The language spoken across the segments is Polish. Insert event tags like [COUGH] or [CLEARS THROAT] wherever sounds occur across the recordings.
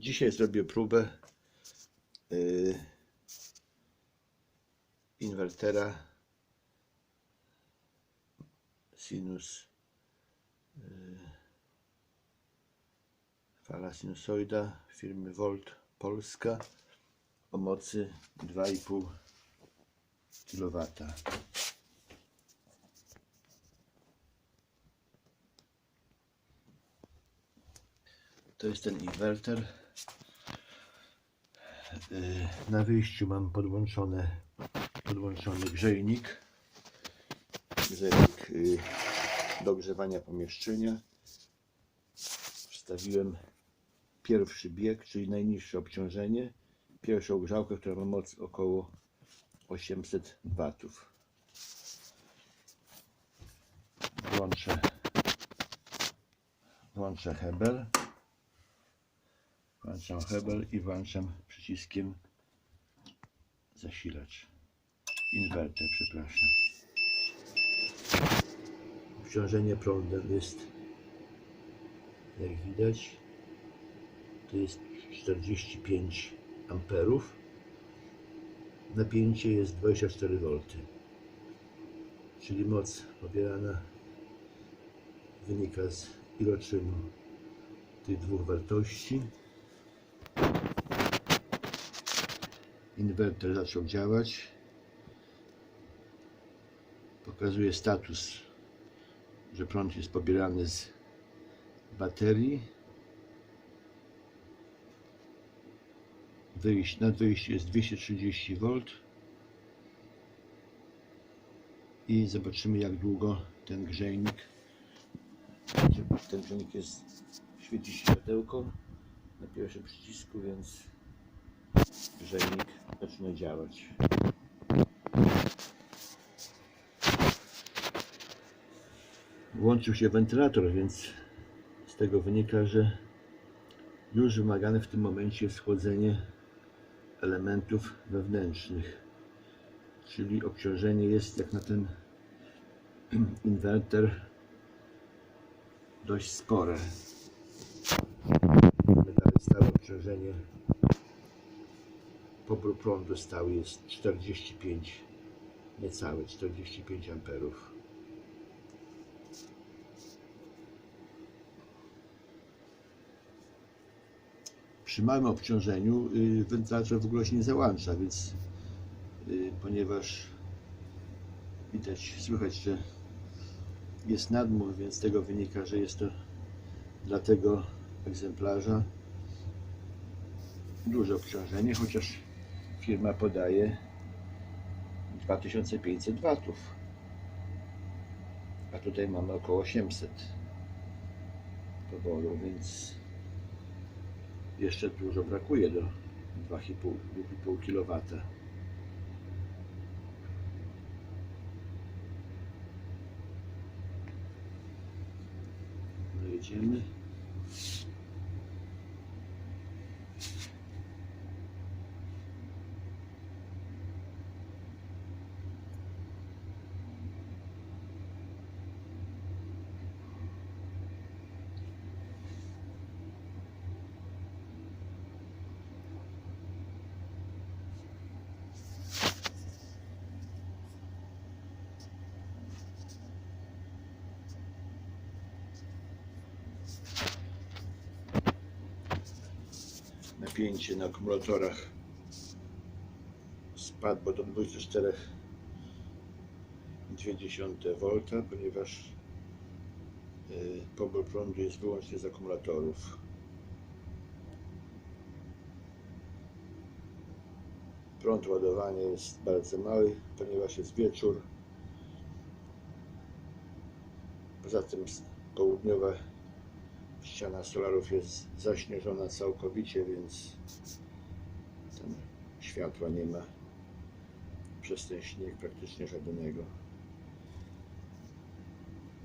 Dzisiaj zrobię próbę yy, inwertera sinus yy, fala sinusoida firmy Volt Polska o mocy 2,5 kW. To jest ten inwerter. Yy, Na wyjściu mam podłączone, podłączony grzejnik. Grzejnik yy, do grzewania pomieszczenia. Wstawiłem pierwszy bieg, czyli najniższe obciążenie. Pierwszą grzałkę, która ma moc około 800 watów. Włączę, włączę hebel. Włączam hebel i włączam przyciskiem zasilacz. Inwerter, przepraszam. Obciążenie prądem jest, jak widać, to jest 45 amperów. Napięcie jest 24 V. Czyli moc pobierana wynika z iloczynu tych dwóch wartości. Inwerter zaczął działać. Pokazuje status, że prąd jest pobierany z baterii. Wyjść, wyjściem jest 230 V. I zobaczymy jak długo ten grzejnik ten grzejnik jest świeci światełko na pierwszym przycisku, więc grzejnik zaczyna działać. Włączył się wentylator, więc z tego wynika, że już wymagane w tym momencie jest chłodzenie elementów wewnętrznych. Czyli obciążenie jest jak na ten [CLEARS THROAT] inwerter dość spore. Stałe obciążenie pobór prądu stały jest 45 niecałe 45 amperów. Przy małym obciążeniu y, wentylator w ogóle się nie załącza, więc y, ponieważ widać, słychać, że jest nadmuch, więc z tego wynika, że jest to dla tego egzemplarza duże obciążenie, chociaż firma podaje 2500 watów, a tutaj mamy około 800 poboru, więc jeszcze dużo brakuje do 2,5 kW. No. Napięcie na akumulatorach spadło do 24,2 V, ponieważ y, pobór prądu jest wyłącznie z akumulatorów. Prąd ładowania jest bardzo mały, ponieważ jest wieczór. Poza tym południowa ściana solarów jest zaśnieżona całkowicie, więc tam światła nie ma przez ten śnieg praktycznie żadnego.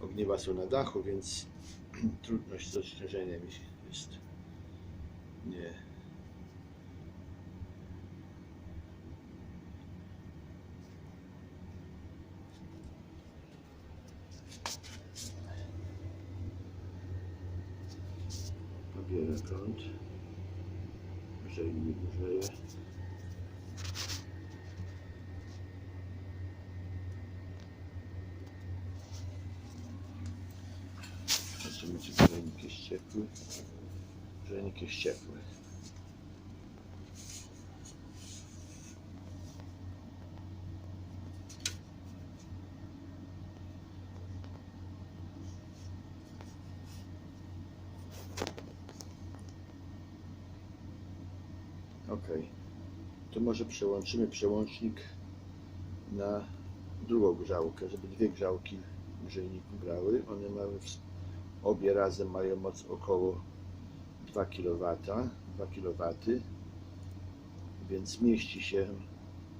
Ogniwa są na dachu, więc [CLEARS THROAT] trudność z ośnieżeniem jest nie pobiera prąd. grzejnik grzeje. Zobaczymy, czy grzejnik jest ciepły. Grzejnik jest ciepły. Ok. To może przełączymy przełącznik na drugą grzałkę, żeby dwie grzałki w grały. One mają obie razem mają moc około 2 kW, 2 kW, więc zmieści się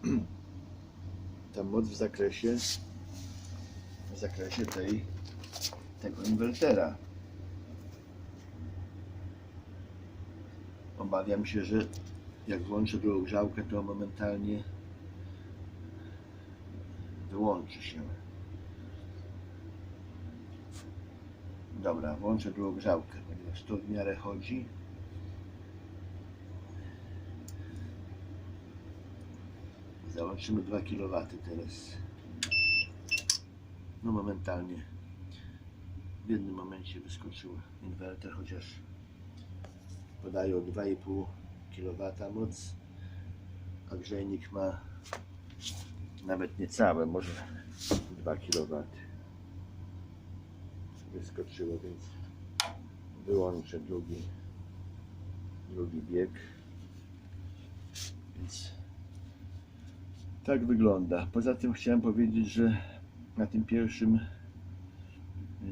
[CLEARS THROAT] ta moc w zakresie w zakresie tej tego inwertera. Obawiam się, że jak włączę drugą grzałkę, to momentalnie wyłączy się. Dobra, włączę drugą grzałkę, ponieważ to w miarę chodzi. Załączymy 2 kW teraz. No momentalnie w jednym momencie wyskoczył inwerter, chociaż podaje o 2,5 kW moc, a grzejnik ma nawet niecałe, może 2 kW. Wyskoczyło, więc wyłączę drugi, drugi bieg. Więc tak wygląda. Poza tym chciałem powiedzieć, że na tym pierwszym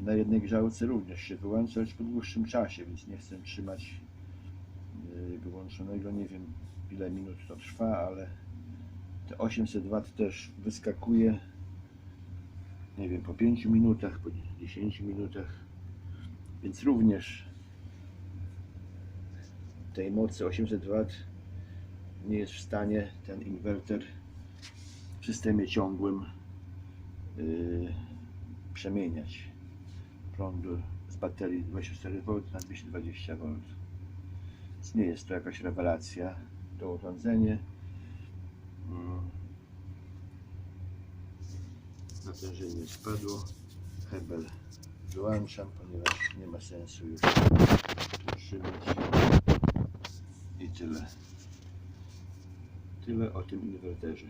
na jednej grzałce również się wyłącza, lecz po dłuższym czasie, więc nie chcę trzymać wyłączonego. Nie wiem ile minut to trwa, ale te 800 W też wyskakuje. Nie wiem, po 5 minutach, po 10 minutach. Więc również tej mocy 800 W nie jest w stanie ten inwerter w systemie ciągłym yy, przemieniać prądu z baterii 24V na 220V. Więc nie jest to jakaś rewelacja. To urządzenie. Mm. Natężenie spadło. Hebel wyłączam, ponieważ nie ma sensu już tu trzymać. I tyle. Tyle o tym inwerterze.